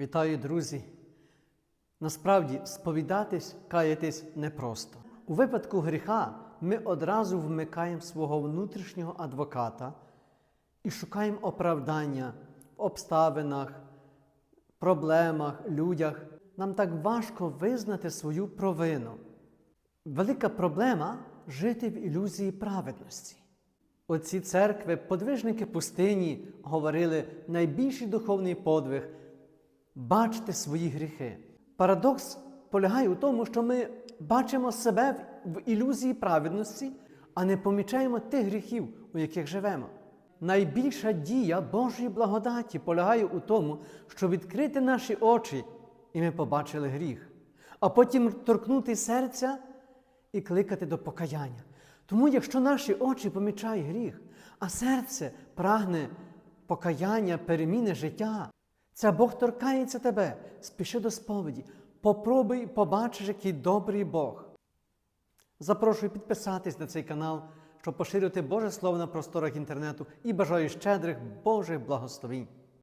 Вітаю, друзі! Насправді, сповідатись, каятись непросто. У випадку гріха ми одразу вмикаємо свого внутрішнього адвоката і шукаємо оправдання в обставинах, проблемах, людях. Нам так важко визнати свою провину. Велика проблема жити в ілюзії праведності. Оці церкви, подвижники пустині, говорили найбільший духовний подвиг бачити свої гріхи. Парадокс полягає у тому, що ми бачимо себе в ілюзії праведності, а не помічаємо тих гріхів, у яких живемо. Найбільша дія Божої благодаті полягає у тому, що відкрити наші очі, і ми побачили гріх, а потім торкнути серця і кликати до покаяння. Тому, якщо наші очі помічають гріх, а серце прагне покаяння, переміни життя, це Бог торкається тебе, спіши до сповіді. Попробуй побачиш, який добрий Бог. Запрошую підписатись на цей канал, щоб поширювати Боже Слово на просторах інтернету і бажаю щедрих Божих благословінь.